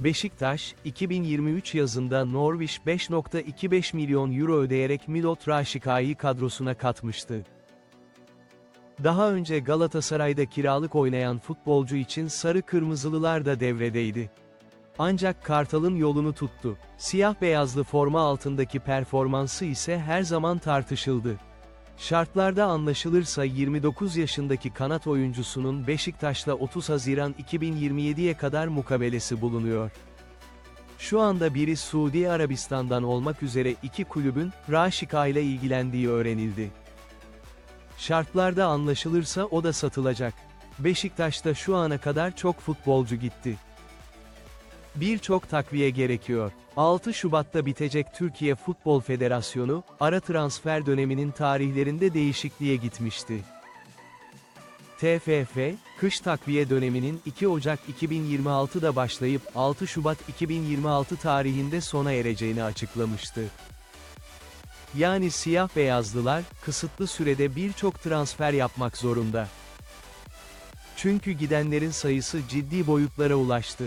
Beşiktaş, 2023 yazında Norwich 5.25 milyon euro ödeyerek Milot Raşika'yı kadrosuna katmıştı. Daha önce Galatasaray'da kiralık oynayan futbolcu için sarı kırmızılılar da devredeydi. Ancak Kartal'ın yolunu tuttu. Siyah beyazlı forma altındaki performansı ise her zaman tartışıldı. Şartlarda anlaşılırsa 29 yaşındaki kanat oyuncusunun Beşiktaş'la 30 Haziran 2027'ye kadar mukabelesi bulunuyor. Şu anda biri Suudi Arabistan'dan olmak üzere iki kulübün, Raşika ile ilgilendiği öğrenildi. Şartlarda anlaşılırsa o da satılacak. Beşiktaş'ta şu ana kadar çok futbolcu gitti. Birçok takviye gerekiyor. 6 Şubat'ta bitecek Türkiye Futbol Federasyonu, ara transfer döneminin tarihlerinde değişikliğe gitmişti. TFF, kış takviye döneminin 2 Ocak 2026'da başlayıp 6 Şubat 2026 tarihinde sona ereceğini açıklamıştı. Yani siyah beyazlılar, kısıtlı sürede birçok transfer yapmak zorunda. Çünkü gidenlerin sayısı ciddi boyutlara ulaştı.